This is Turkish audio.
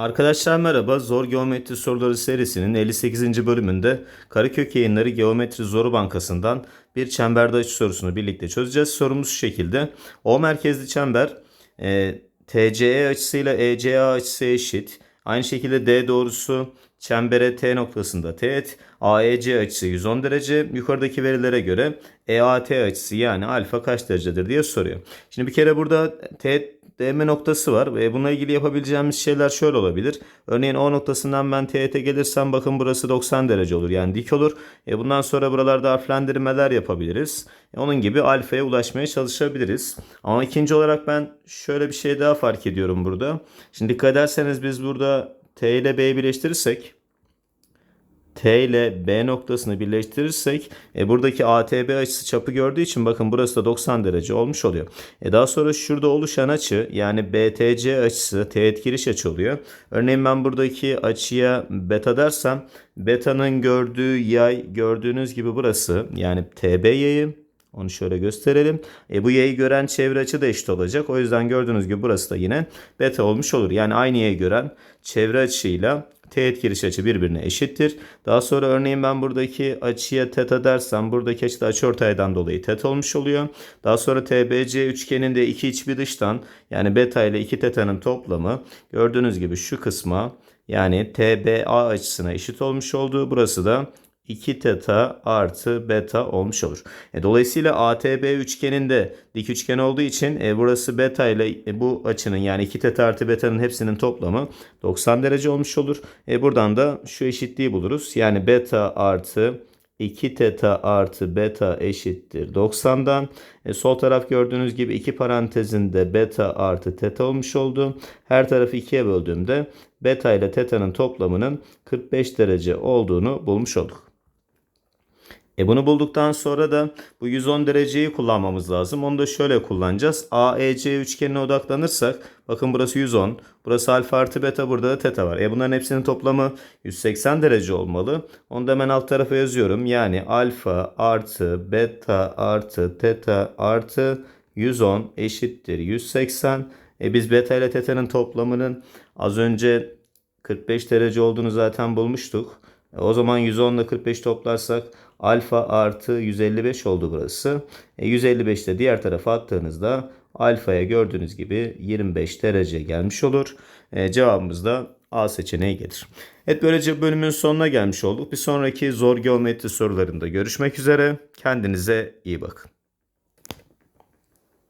Arkadaşlar merhaba. Zor Geometri Soruları serisinin 58. bölümünde Karakök Yayınları Geometri Zoru Bankası'ndan bir çemberde açı sorusunu birlikte çözeceğiz. Sorumuz şu şekilde. O merkezli çember e, TCE açısıyla ECA açısı eşit. Aynı şekilde D doğrusu çembere T noktasında teğet. AEC açısı 110 derece. Yukarıdaki verilere göre EAT açısı yani alfa kaç derecedir diye soruyor. Şimdi bir kere burada teğet DM noktası var ve bununla ilgili yapabileceğimiz şeyler şöyle olabilir. Örneğin O noktasından ben teğete gelirsem bakın burası 90 derece olur yani dik olur. E bundan sonra buralarda harflendirmeler yapabiliriz. E onun gibi alfaya ulaşmaya çalışabiliriz. Ama ikinci olarak ben şöyle bir şey daha fark ediyorum burada. Şimdi dikkat ederseniz biz burada T ile B'yi birleştirirsek T ile B noktasını birleştirirsek e, buradaki ATB açısı çapı gördüğü için bakın burası da 90 derece olmuş oluyor. E, daha sonra şurada oluşan açı yani BTC açısı teğet giriş açı oluyor. Örneğin ben buradaki açıya beta dersem beta'nın gördüğü yay gördüğünüz gibi burası yani TB yayı. Onu şöyle gösterelim. E, bu yayı gören çevre açı da eşit olacak. O yüzden gördüğünüz gibi burası da yine beta olmuş olur. Yani aynı yayı gören çevre açıyla teğet giriş açı birbirine eşittir. Daha sonra örneğin ben buradaki açıya teta dersem buradaki açı da açıortaydan dolayı teta olmuş oluyor. Daha sonra TBC üçgeninde iki iç bir dıştan yani beta ile iki teta'nın toplamı gördüğünüz gibi şu kısma yani TBA açısına eşit olmuş olduğu burası da 2 teta artı beta olmuş olur. E, dolayısıyla ATB üçgeninde dik üçgen olduğu için e, burası beta ile e, bu açının yani 2 teta artı beta'nın hepsinin toplamı 90 derece olmuş olur. E, buradan da şu eşitliği buluruz. Yani beta artı 2 teta artı beta eşittir 90'dan. E, sol taraf gördüğünüz gibi iki parantezinde beta artı teta olmuş oldu. Her tarafı ikiye böldüğümde beta ile teta'nın toplamının 45 derece olduğunu bulmuş olduk. E bunu bulduktan sonra da bu 110 dereceyi kullanmamız lazım. Onu da şöyle kullanacağız. AEC üçgenine odaklanırsak bakın burası 110. Burası alfa artı beta burada da teta var. E bunların hepsinin toplamı 180 derece olmalı. Onu da hemen alt tarafa yazıyorum. Yani alfa artı beta artı teta artı 110 eşittir 180. E biz beta ile teta'nın toplamının az önce 45 derece olduğunu zaten bulmuştuk. E o zaman 110 ile 45 toplarsak alfa artı 155 oldu burası. E 155 de diğer tarafa attığınızda alfaya gördüğünüz gibi 25 derece gelmiş olur. E, cevabımız da A seçeneği gelir. Evet böylece bölümün sonuna gelmiş olduk. Bir sonraki zor geometri sorularında görüşmek üzere. Kendinize iyi bakın.